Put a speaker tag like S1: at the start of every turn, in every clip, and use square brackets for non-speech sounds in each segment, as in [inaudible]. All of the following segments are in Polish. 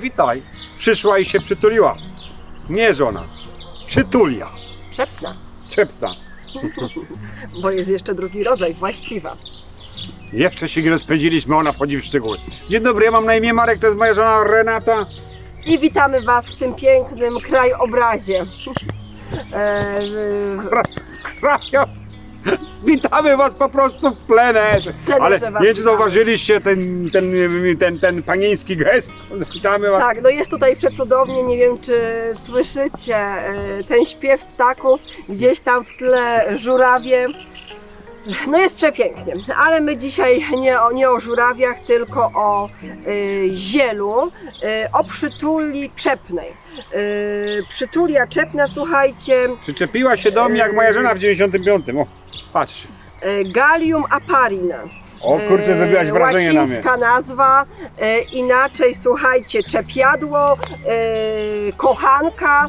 S1: witaj. Przyszła i się przytuliła. Nie żona. Przytulia.
S2: Czepna,
S1: Czepta.
S2: bo jest jeszcze drugi rodzaj, właściwa.
S1: Jeszcze się nie rozpędziliśmy, ona wchodzi w szczegóły. Dzień dobry, ja mam na imię Marek, to jest moja żona Renata.
S2: I witamy Was w tym pięknym krajobrazie. E, w-
S1: Kra- Krajów. [laughs] Witamy was po prostu w plenerze. Ale
S2: was
S1: nie wiem, czy
S2: witamy.
S1: zauważyliście ten, ten, ten, ten panieński gest. Witamy was.
S2: tak, no jest tutaj przecudownie, nie wiem czy słyszycie e, ten śpiew ptaków, gdzieś tam w tle żurawie. No jest przepięknie, ale my dzisiaj nie o, nie o żurawiach, tylko o y, zielu, y, o przytuli czepnej. Y, przytulia czepna, słuchajcie,
S1: Przyczepiła się do mnie jak moja żona w 95. O, patrz.
S2: y, Gallium aparina.
S1: O kurczę, zrobiłaś
S2: E,
S1: wrażenie na mnie.
S2: Łacińska nazwa, e, inaczej słuchajcie, czepiadło, e, kochanka,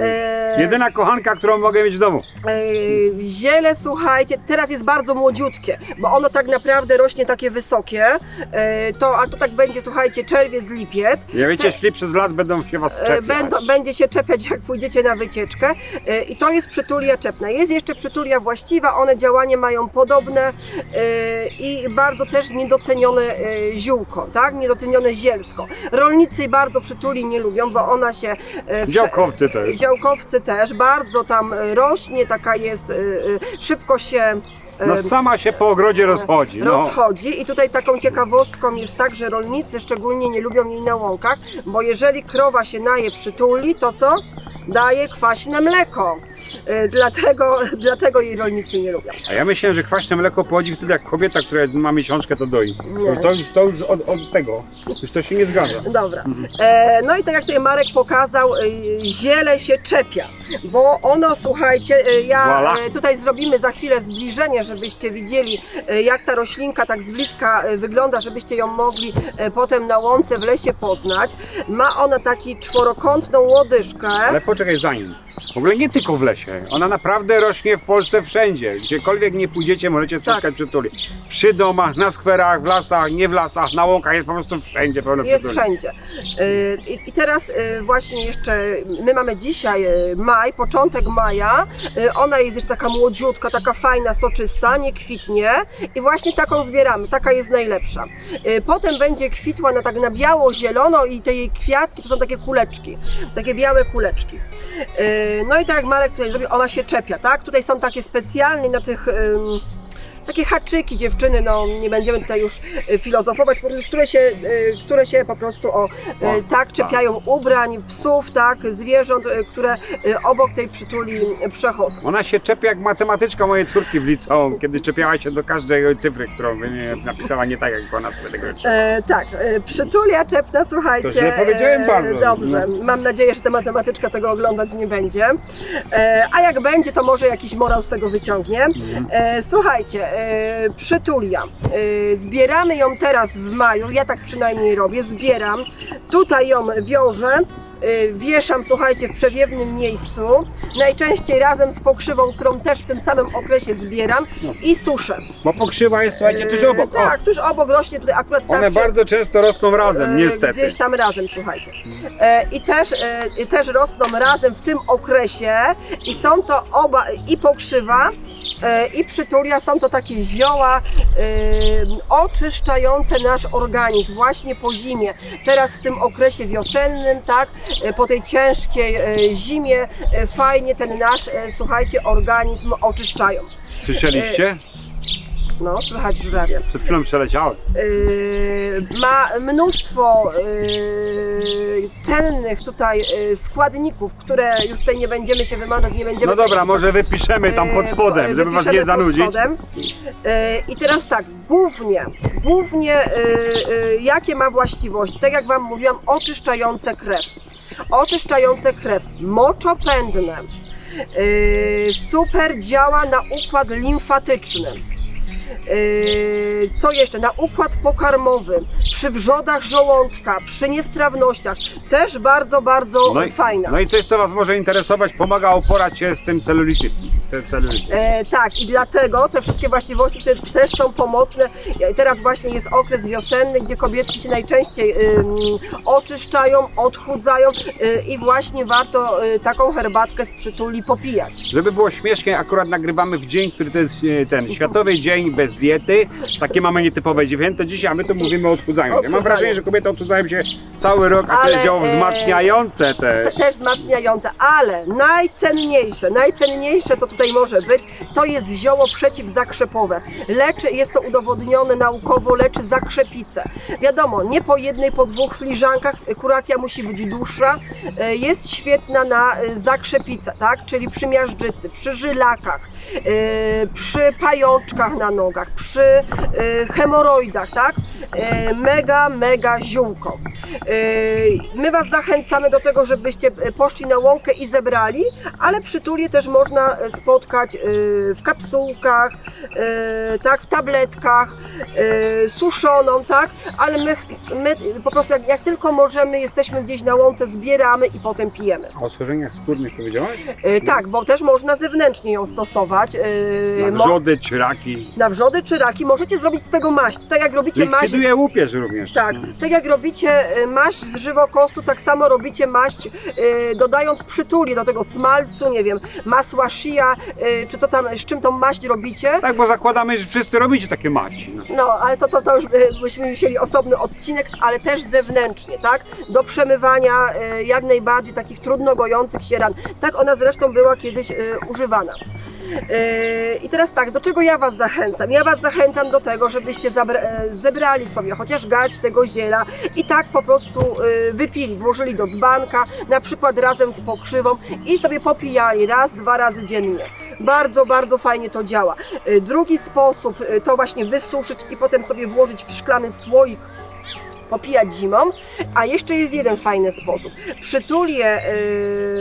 S2: e,
S1: Jedyna kochanka, którą mogę mieć w domu.
S2: e, ziele słuchajcie, teraz jest bardzo młodziutkie, bo ono tak naprawdę rośnie takie wysokie, e, to, a to tak będzie słuchajcie czerwiec, lipiec.
S1: Ja wiecie, szli przez las, będą się was
S2: E,
S1: czepiać.
S2: Będą, będzie się czepiać, jak pójdziecie na wycieczkę. E, I to jest przytulia czepna. Jest jeszcze przytulia właściwa, one działanie mają podobne e, i bardzo też niedocenione e, ziółko, tak? Niedocenione zielsko. Rolnicy bardzo przytuli nie lubią, bo ona się... e,
S1: Działkowcy też.
S2: Działkowcy też, bardzo tam e, rośnie, taka jest, szybko się...
S1: No sama się po ogrodzie rozchodzi. No.
S2: rozchodzi i tutaj taką ciekawostką jest tak, że rolnicy szczególnie nie lubią jej na łąkach, bo jeżeli krowa się naje przytuli, to co? Daje kwaśne mleko. Y, Dlatego, dlatego jej rolnicy nie lubią.
S1: A ja myślałem, że kwaśne mleko pochodzi wtedy jak kobieta, która ma miesiączkę, to doi.
S2: Nie.
S1: To, już, to już od, od tego. Już to się nie zgadza.
S2: Dobra. E, no i tak jak tutaj Marek pokazał, y, ziele się czepia, bo ono, słuchajcie, y, ja
S1: Voilà.
S2: tutaj zrobimy za chwilę zbliżenie, żebyście widzieli, jak ta roślinka tak z bliska wygląda, żebyście ją mogli potem na łące w lesie poznać. Ma ona taki czworokątną łodyżkę.
S1: Ale poczekaj zanim. W ogóle nie tylko w lesie. Ona naprawdę rośnie w Polsce wszędzie. Gdziekolwiek nie pójdziecie, możecie spotkać
S2: Tak.
S1: przytuli. Przy domach, na skwerach, w lasach, nie w lasach, na łąkach, jest po prostu wszędzie pełno
S2: Jest
S1: przytuli.
S2: wszędzie. Y, I, teraz y, właśnie jeszcze, my mamy dzisiaj y, maj, początek maja. Ona jest jeszcze taka młodziutka, taka fajna, soczysta, nie kwitnie. I właśnie taką zbieramy, taka jest najlepsza. Potem będzie kwitła na tak na biało-zielono i te jej kwiatki to są takie kuleczki, takie białe kuleczki. No i tak jak Marek tutaj zrobił, ona się czepia, tak? Tutaj są takie specjalnie na tych... takie haczyki dziewczyny, no nie będziemy tutaj już y, filozofować, które się, y, które się po prostu o, y,
S1: O,
S2: tak czepiają ubrań, psów, tak, zwierząt, które obok tej przytuli przechodzą.
S1: Ona się czepia jak matematyczka mojej córki w liceum, kiedy czepiała się do każdej cyfry, którą napisała nie tak, jak ona sobie tego życzyła.
S2: E, tak, e, przytulia czepna, słuchajcie.
S1: To źle powiedziałem
S2: e,
S1: bardzo.
S2: Dobrze, mam nadzieję, że ta matematyczka tego oglądać nie będzie. E, a jak będzie, to może jakiś morał z tego wyciągnie. E, słuchajcie, e, przytulia. E, zbieramy ją teraz w maju, ja tak przynajmniej robię, zbieram. Tutaj ją wiążę. e, Wieszam, słuchajcie, w przewiewnym miejscu, najczęściej razem z pokrzywą, którą też w tym samym okresie zbieram i suszę.
S1: Bo pokrzywa jest, słuchajcie, tuż
S2: E,
S1: obok. O,
S2: Tak, tuż obok rośnie tutaj akurat
S1: one
S2: przy-
S1: bardzo często rosną razem,
S2: e,
S1: niestety.
S2: Gdzieś tam razem, słuchajcie. E, I też, e, i też rosną razem w tym okresie i są to oba, i pokrzywa, e, i przytulia, są to takie zioła e, oczyszczające nasz organizm właśnie po zimie. Teraz w tym okresie wiosennym, tak, e, po tej ciężkiej e, zimie, fajnie ten nasz, słuchajcie, organizm oczyszczają.
S1: Słyszeliście?
S2: No, słychać żurawia.
S1: Przed chwilą przeleciały.
S2: Yy, ma mnóstwo yy, cennych tutaj yy, składników, które już tutaj nie będziemy się wymagać, nie będziemy...
S1: No dobra, może wypiszemy tam pod
S2: Yy,
S1: spodem, żeby was nie
S2: pod
S1: zanudzić.
S2: spodem. I teraz tak, głównie, głównie jakie ma właściwości? Tak jak Wam mówiłam, oczyszczające krew. Oczyszczające krew, moczopędne, super działa na układ limfatyczny. Co jeszcze? Na układ pokarmowy. Przy wrzodach żołądka, przy niestrawnościach. Też bardzo, bardzo
S1: No i,
S2: fajna.
S1: no i coś, co Was może interesować, pomaga oporać się z tym celulitem. Te.
S2: E, tak, i dlatego te wszystkie właściwości, które też są pomocne. E, Teraz właśnie jest okres wiosenny, gdzie kobietki się najczęściej ym, oczyszczają, odchudzają y, i właśnie warto y, taką herbatkę z przytuli popijać.
S1: Żeby było śmiesznie, akurat nagrywamy w dzień, który to jest e, ten Światowy Dzień bez diety. Takie mamy nietypowe dziewięto dzisiaj, a my tu mówimy o odchudzaniu Mam wrażenie, że kobiety odchudzają się cały rok, a to
S2: Ale,
S1: zioło
S2: e,
S1: wzmacniające też.
S2: Te- Też wzmacniające, ale najcenniejsze, najcenniejsze co tutaj może być, to jest zioło przeciwzakrzepowe. Leczy, jest to udowodnione naukowo, leczy zakrzepicę. Wiadomo, nie po jednej, po dwóch filiżankach, kuracja musi być dłuższa. E, Jest świetna na e, zakrzepicę, tak? Czyli przy miażdżycy, przy żylakach, e, przy pajączkach na nogach, przy e, hemoroidach, tak? E, Mega, mega ziółko. E, My Was zachęcamy do tego, żebyście e, poszli na łąkę i zebrali, ale przytulię też można e, spotkać e, w kapsułkach, tak, w tabletkach, suszoną, tak, ale my, my po prostu jak, jak tylko możemy, jesteśmy gdzieś na łące, zbieramy i potem pijemy.
S1: A o schorzeniach skórnych powiedziałaś?
S2: Tak, bo też można zewnętrznie ją stosować.
S1: Na wrzody czy raki.
S2: na wrzody czy raki możecie zrobić z tego maść, tak jak robicie maść
S1: Likwiduje łupież również.
S2: tak, tak jak robicie maść z żywokostu, tak samo robicie maść y, dodając przytuli do tego smalcu, nie wiem, masła shia, y, czy co tam, z czym tą maść robicie.
S1: Tak, bo zakładamy, że wszyscy robicie takie maci. No.
S2: No, ale to, to, to już byśmy musieli osobny odcinek, ale też zewnętrznie, tak? Do przemywania jak najbardziej takich trudno gojących się ran. Tak ona zresztą była kiedyś używana. Yy, I teraz tak, do czego ja Was zachęcam? Ja Was zachęcam do tego, żebyście e, zebrali sobie chociaż garść tego ziela i tak po prostu yy, wypili, włożyli do dzbanka, na przykład razem z pokrzywą i sobie popijali raz, dwa razy dziennie. Bardzo, bardzo fajnie to działa. Yy, Drugi sposób yy, to właśnie wysuszyć i potem sobie włożyć w szklany słoik popijać zimą, a jeszcze jest jeden fajny sposób. Przytulię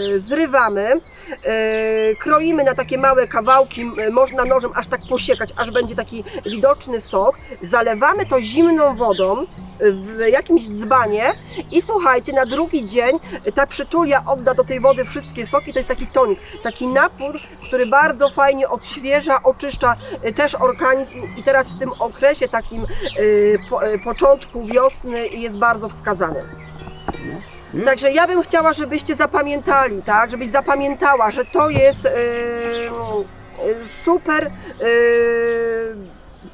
S2: yy, zrywamy, yy, kroimy na takie małe kawałki, yy, można nożem aż tak posiekać, aż będzie taki widoczny sok, zalewamy to zimną wodą w jakimś dzbanie i słuchajcie, na drugi dzień ta przytulia odda do tej wody wszystkie soki, to jest taki tonik, taki napór, który bardzo fajnie odświeża, oczyszcza y, też organizm i teraz w tym okresie takim y, po, y, początku wiosny jest bardzo wskazany.
S1: Mm.
S2: Także ja bym chciała, żebyście zapamiętali, tak, żebyś zapamiętała, że to jest y, y, super, y,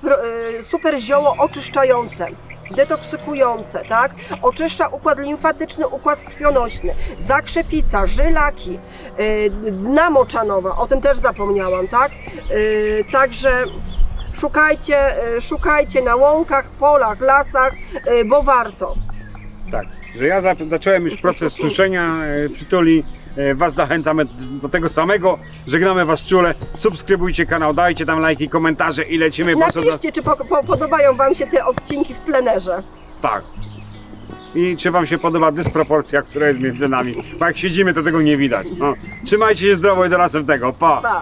S2: pro, y, super zioło oczyszczające. Detoksykujące, tak? Oczyszcza układ limfatyczny, układ krwionośny, zakrzepica, żylaki, y, dna moczanowa, o tym też zapomniałam, tak? Y, także szukajcie, y, szukajcie na łąkach, polach, lasach, bo warto.
S1: Tak, że ja za, zacząłem już proces suszenia przytuli. E, was zachęcamy do tego samego. Żegnamy Was czule. Subskrybujcie kanał, dajcie tam lajki, komentarze i lecimy po prostu do...
S2: Napiszcie, czy po, po, podobają Wam się te odcinki w plenerze.
S1: Tak. I czy Wam się podoba dysproporcja, która jest między nami? Bo jak siedzimy, to tego nie widać. No. Trzymajcie się zdrowo i do następnego. Pa!
S2: Pa!